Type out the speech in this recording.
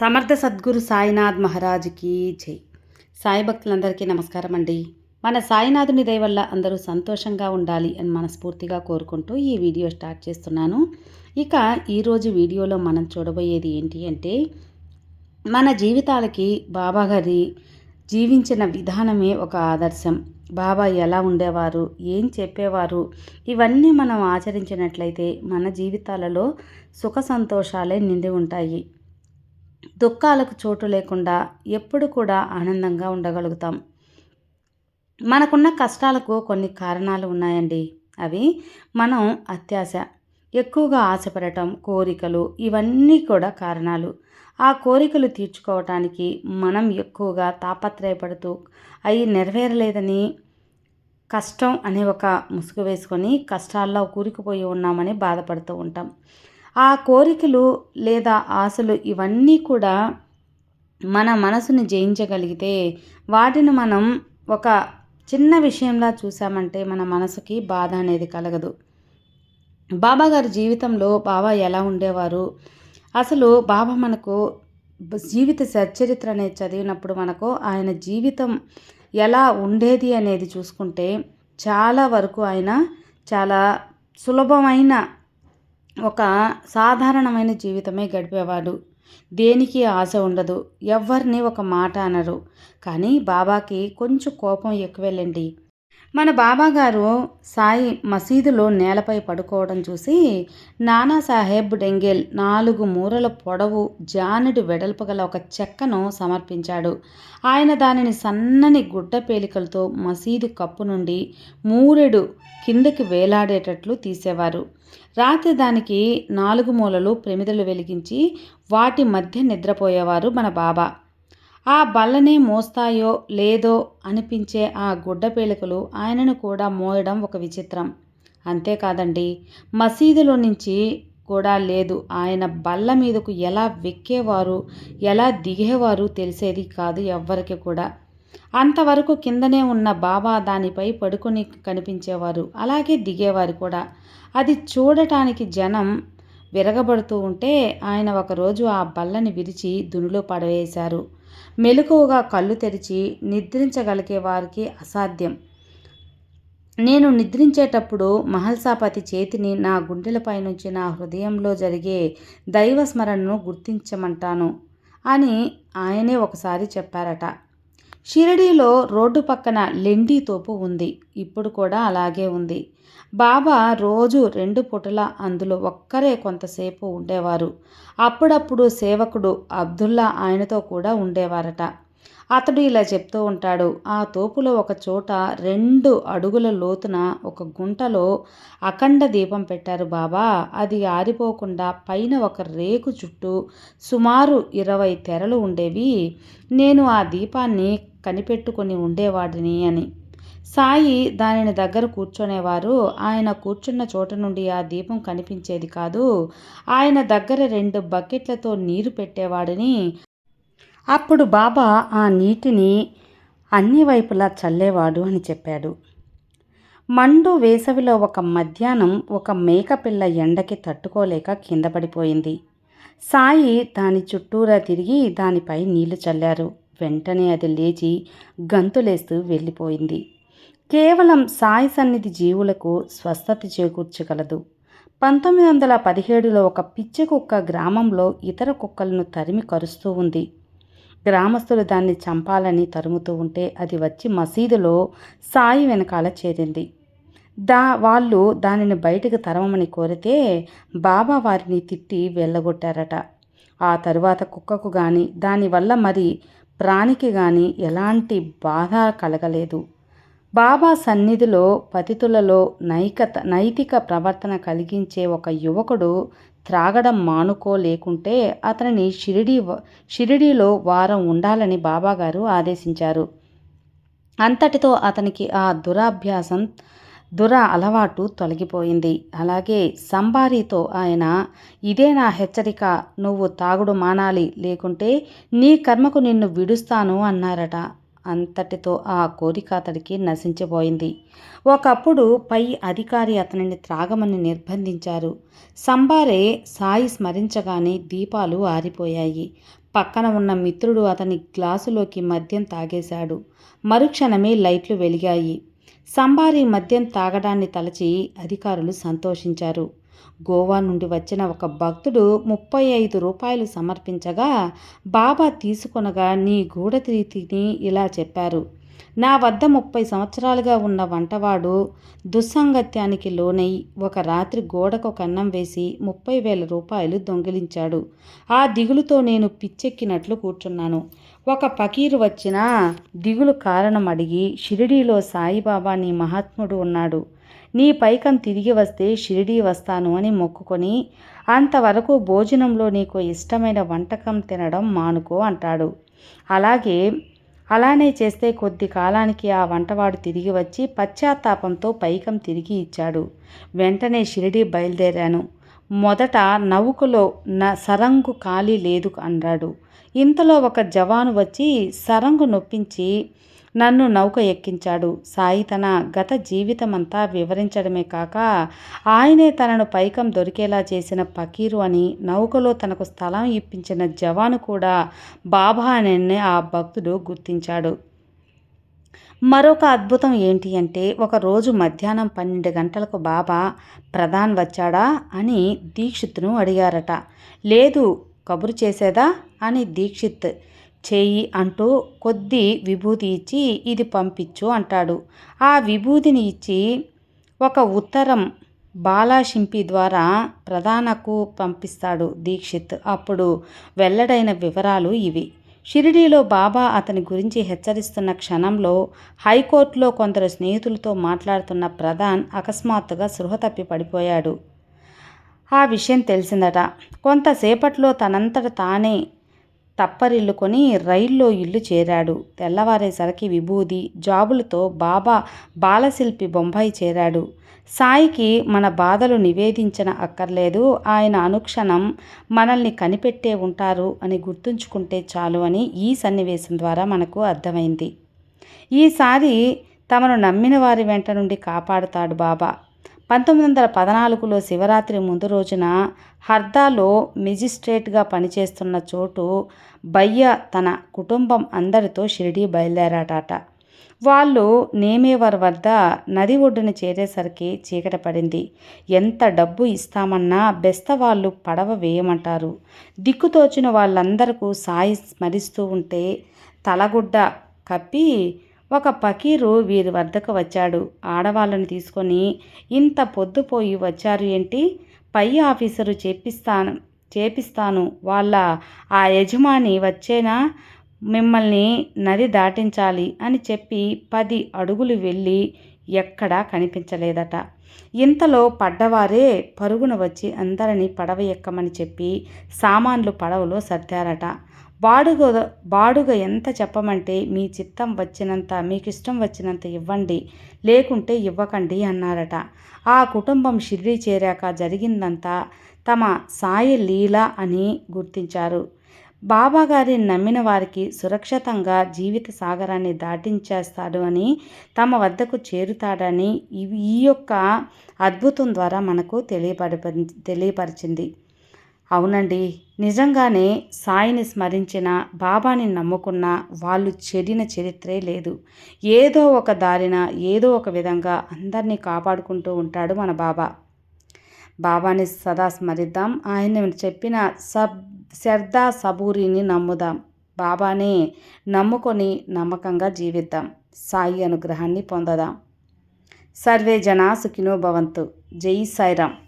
సమర్థ సద్గురు సాయినాథ్ మహారాజ్కి జై. సాయి భక్తులందరికీ నమస్కారం అండి. మన సాయినాథుని దయ వల్ల అందరూ సంతోషంగా ఉండాలి అని మనస్ఫూర్తిగా కోరుకుంటూ ఈ వీడియో స్టార్ట్ చేస్తున్నాను. ఇక ఈరోజు వీడియోలో మనం చూడబోయేది ఏంటి అంటే మన జీవితాలకి బాబా గారి జీవించిన విధానమే ఒక ఆదర్శం. బాబా ఎలా ఉండేవారు? ఏం చెప్పేవారు? ఇవన్నీ మనం ఆచరించినట్లయితే మన జీవితాలలో సుఖ సంతోషాలే నిండి ఉంటాయి. దుఃఖాలకు చోటు లేకుండా ఎప్పుడు కూడా ఆనందంగా ఉండగలుగుతాం. మనకున్న కష్టాలకు కొన్ని కారణాలు ఉన్నాయండి. అవి మనం అత్యాశ ఎక్కువగా ఆశపడటం కోరికలు ఇవన్నీ కూడా కారణాలు. ఆ కోరికలు తీర్చుకోవటానికి మనం ఎక్కువగా తాపత్రయపడుతూ అవి నెరవేరలేదని కష్టం అనే ఒక ముసుగు వేసుకొని కష్టాల్లో కూరుకుపోయి ఉన్నామని బాధపడుతూ ఉంటాం. ఆ కోరికలు లేదా ఆశలు ఇవన్నీ కూడా మన మనసుని జయించగలిగితే వాటిని మనం ఒక చిన్న విషయంలా చూసామంటే మన మనసుకి బాధ అనేది కలగదు. బాబా గారి జీవితంలో బాబా ఎలా ఉండేవారు? అసలు బాబా మనకు జీవిత సచ్చరిత్ర అనేది చదివినప్పుడు మనకు ఆయన జీవితం ఎలా ఉండేది అనేది చూసుకుంటే చాలా వరకు ఆయన చాలా సులభమైన ఒక సాధారణమైన జీవితమే గడిపేవాడు దేనికి ఆశ ఉండదు. ఎవరిని ఒక మాట అనరు. కానీ బాబాకి కొంచెం కోపం ఎక్కువెళ్ళండి మన బాబాగారు సాయి మసీదులో నేలపై పడుకోవడం చూసి నానాసాహెబ్ డెంగెల్ నాలుగు మూరల పొడవు జానుడి వెడల్పు గల ఒక చెక్కను సమర్పించాడు. ఆయన దానిని సన్నని గుడ్డ పేలికలతో మసీదు కప్పు నుండి మూరెడు కిందకి వేలాడేటట్లు తీసేవారు. రాత్రి దానికి నాలుగు మూలలు ప్రమిదలు వెలిగించి వాటి మధ్య నిద్రపోయేవారు మన బాబా. ఆ బల్లనే మోస్తాయో లేదో అనిపించే ఆ గుడ్డ పేలికలు ఆయనను కూడా మోయడం ఒక విచిత్రం. అంతేకాదండి మసీదులో నుంచి కూడా లేదు. ఆయన బల్ల మీదకు ఎలా వెక్కేవారు ఎలా దిగేవారు తెలిసేది కాదు ఎవ్వరికి కూడా. అంతవరకు కిందనే ఉన్న బాబా దానిపై పడుకొని కనిపించేవారు. అలాగే దిగేవారు కూడా. అది చూడటానికి జనం విరగబడుతూ ఉంటే ఆయన ఒకరోజు ఆ బల్లని విరిచి దునిలో పడవేశారు. మెలకువగా కళ్ళు తెరిచి నిద్రించగలిగే వారికి అసాధ్యం. నేను నిద్రించేటప్పుడు మహల్సాపతి చేతిని నా గుండెలపై నుంచి నా హృదయంలో జరిగే దైవ స్మరణను గుర్తించమంటాను అని ఆయనే ఒకసారి చెప్పారట. షిరిడీలో రోడ్డు పక్కన లెండి తోపు ఉంది. ఇప్పుడు కూడా అలాగే ఉంది. బాబా రోజు రెండు పుటల అందులో ఒక్కరే కొంతసేపు ఉండేవారు. అప్పుడప్పుడు సేవకుడు అబ్దుల్లా ఆయనతో కూడా ఉండేవారట. అతడు ఇలా చెప్తూ ఉంటాడు ఆ తోపులో ఒక చోట రెండు అడుగుల లోతున ఒక గుంటలో అఖండ దీపం పెట్టారు బాబా. అది ఆరిపోకుండా పైన ఒక రేకు చుట్టూ సుమారు ఇరవై తెరలు ఉండేవి. నేను ఆ దీపాన్ని కనిపెట్టుకొని ఉండేవాడిని అని. సాయి దానిని దగ్గర కూర్చునేవారు. ఆయన కూర్చున్న చోట నుండి ఆ దీపం కనిపించేది కాదు. ఆయన దగ్గర రెండు బకెట్లతో నీరు పెట్టేవాడిని. అప్పుడు బాబా ఆ నీటిని అన్ని వైపులా చల్లేవాడు అని చెప్పాడు. మండు వేసవిలో ఒక మధ్యాహ్నం ఒక మేకపిల్ల ఎండకి తట్టుకోలేక కింద పడిపోయింది. సాయి దాని చుట్టూరా తిరిగి దానిపై నీళ్ళు చల్లారు. వెంటనే అది లేచి గంతులేస్తూ వెళ్ళిపోయింది. కేవలం సాయి సన్నిధి జీవులకు స్వస్థత చేకూర్చగలదు. పంతొమ్మిది వందల పదిహేడులో ఒక పిచ్చి కుక్క గ్రామంలో ఇతర కుక్కలను తరిమి కరుస్తూ ఉంది. గ్రామస్తులు దాన్ని చంపాలని తరుముతూ ఉంటే అది వచ్చి మసీదులో సాయి వెనకాల చేరింది. దా వాళ్ళు దానిని బయటకు తరమని కోరితే బాబా వారిని తిట్టి వెళ్ళగొట్టారట. ఆ తరువాత కుక్కకు కానీ దానివల్ల మరి ప్రాణికి కానీ ఎలాంటి బాధ కలగలేదు. బాబా సన్నిధిలో పతితులలో నైకత నైతిక ప్రవర్తన కలిగించే ఒక యువకుడు త్రాగడం మానుకోలేకుంటే అతనిని షిరిడి షిరిడీలో వారం ఉండాలని బాబాగారు ఆదేశించారు. అంతటితో అతనికి ఆ దురాభ్యాసం దుర అలవాటు తొలగిపోయింది. అలాగే సంబారీతో ఆయన ఇదే నా హెచ్చరిక నువ్వు తాగుడు మానాలి లేకుంటే నీ కర్మకు నిన్ను విడుస్తాను అన్నారట. అంతటితో ఆ కోరిక అతడికి నశించిపోయింది. ఒకప్పుడు పై అధికారి అతనిని త్రాగమని నిర్బంధించారు. సంబారే సాయి స్మరించగానే దీపాలు ఆరిపోయాయి. పక్కన ఉన్న మిత్రుడు అతని గ్లాసులోకి మద్యం తాగేశాడు. మరుక్షణమే లైట్లు వెలిగాయి. సంబారి మద్యం తాగడాన్ని తలచి అధికారులు సంతోషించారు. గోవా నుండి వచ్చిన ఒక భక్తుడు ముప్పై ఐదు రూపాయలు సమర్పించగా బాబా తీసుకొనగా నీ గూఢరీతిని ఇలా చెప్పారు. నా వద్ద ముప్పై సంవత్సరాలుగా ఉన్న వంటవాడు దుస్సాంగత్యానికి లోనై ఒక రాత్రి గోడకు కన్నం వేసి ముప్పై వేల రూపాయలు దొంగిలించాడు. ఆ దిగులుతో నేను పిచ్చెక్కినట్లు కూర్చున్నాను. ఒక పకీరు వచ్చిన దిగులు కారణం అడిగి షిరిడీలో సాయిబాబా నీ మహాత్ముడు ఉన్నాడు. నీ పైకం తిరిగి వస్తే షిరిడీ వస్తాను అని మొక్కుకొని అంతవరకు భోజనంలో నీకు ఇష్టమైన వంటకం తినడం మానుకో అంటాడు. అలాగే అలానే చేస్తే కొద్ది కాలానికి ఆ వంటవాడు తిరిగి వచ్చి పశ్చాత్తాపంతో పైకం తిరిగి ఇచ్చాడు. వెంటనే షిరిడి బయలుదేరాను. మొదట నౌకలో న సరంగు ఖాళీ లేదు అన్నాడు. ఇంతలో ఒక జవాను వచ్చి సరంగు నొప్పించి నన్ను నౌక ఎక్కించాడు. సాయి తన గత జీవితమంతా వివరించడమే కాక ఆయనే తనను పైకం దొరికేలా చేసిన పకీరు అని నౌకలో తనకు స్థలం ఇప్పించిన జవాను కూడా బాబా అనే ఆ భక్తుడు గుర్తించాడు. మరొక అద్భుతం ఏంటి అంటే ఒకరోజు మధ్యాహ్నం పన్నెండు గంటలకు బాబా ప్రధాన్ వచ్చాడా? అని దీక్షిత్ను అడిగారట. లేదు కబురు చేసేదా? అని దీక్షిత్. చేయి అంటూ కొద్ది విభూతి ఇచ్చి ఇది పంపించు అంటాడు. ఆ విభూతిని ఇచ్చి ఒక ఉత్తరం బాలాశింపి ద్వారా ప్రధానకు పంపిస్తాడు దీక్షిత్. అప్పుడు వెల్లడైన వివరాలు ఇవి. షిరిడీలో బాబా అతని గురించి హెచ్చరిస్తున్న క్షణంలో హైకోర్టులో కొందరు స్నేహితులతో మాట్లాడుతున్న ప్రధాన్ అకస్మాత్తుగా సృహ తప్పి పడిపోయాడు. ఆ విషయం తెలిసిందట. కొంతసేపట్లో తనంతట తానే తప్పరిల్లుకొని రైల్లో ఇల్లు చేరాడు. తెల్లవారేసరికి విభూది జాబులతో బాబా బాలశిల్పి బొంబాయి చేరాడు. సాయికి మన బాధలు నివేదించిన అక్కర్లేదు. ఆయన అనుక్షణం మనల్ని కనిపెట్టే ఉంటారు అని గుర్తుంచుకుంటే చాలు అని ఈ సన్నివేశం ద్వారా మనకు అర్థమైంది. ఈసారి తమను నమ్మిన వారి వెంట నుండి కాపాడుతాడు బాబా. పంతొమ్మిది వందల పద్నాలుగులో శివరాత్రి ముందు రోజున హర్దాలో మెజిస్ట్రేట్గా పనిచేస్తున్న చోటు బయ్య తన కుటుంబం అందరితో షిరిడీ బయలుదేరాట వాళ్ళు నేమేవర్ వద్ద నది ఒడ్డున చేరేసరికి చీకట పడింది. ఎంత డబ్బు ఇస్తామన్నా బెస్త వాళ్ళు పడవ వేయమంటారు. దిక్కుతోచిన వాళ్ళందరకు సాయి స్మరిస్తూ ఉంటే తలగుడ్డ కప్పి ఒక పకీరు వీరి వద్దకు వచ్చాడు. ఆడవాళ్ళని తీసుకొని ఇంత పొద్దుపోయి వచ్చారు ఏంటి? పై ఆఫీసరు చేపిస్తాను చేపిస్తాను. వాళ్ళ ఆ యజమాని వచ్చేనా? మిమ్మల్ని నది దాటించాలి అని చెప్పి పది అడుగులు వెళ్ళి ఎక్కడా కనిపించలేదట. ఇంతలో పడ్డవారే పరుగున వచ్చి అందరినీ పడవ ఎక్కమని చెప్పి సామాన్లు పడవలో సర్దారట. బాడుగ బాడుగ ఎంత చెప్పమంటే మీ చిత్తం వచ్చినంత మీకు ఇష్టం వచ్చినంత ఇవ్వండి లేకుంటే ఇవ్వకండి అన్నారట. ఆ కుటుంబం షిర్డీ చేరాక జరిగిందంతా తమ సాయి లీల అని గుర్తించారు. బాబాగారిని నమ్మిన వారికి సురక్షితంగా జీవిత సాగరాన్ని దాటించేస్తాడు అని తమ వద్దకు చేరుతాడని ఈ యొక్క అద్భుతం ద్వారా మనకు తెలియపడి తెలియపరిచింది. అవునండి. నిజంగానే సాయిని స్మరించిన బాబాని నమ్ముకున్న వాళ్ళు చెడిన చరిత్రే లేదు. ఏదో ఒక దారిన ఏదో ఒక విధంగా అందరినీ కాపాడుకుంటూ ఉంటాడు మన బాబా. బాబాని సదా స్మరిద్దాం. ఆయన చెప్పిన సబ్ శ్రద్ధా సబూరిని నమ్ముదాం. బాబానే నమ్ముకొని నమ్మకంగా జీవిద్దాం. సాయి అనుగ్రహాన్ని పొందదాం. సర్వే జనా సుఖినో భవంతు. జై సాయిరామ్.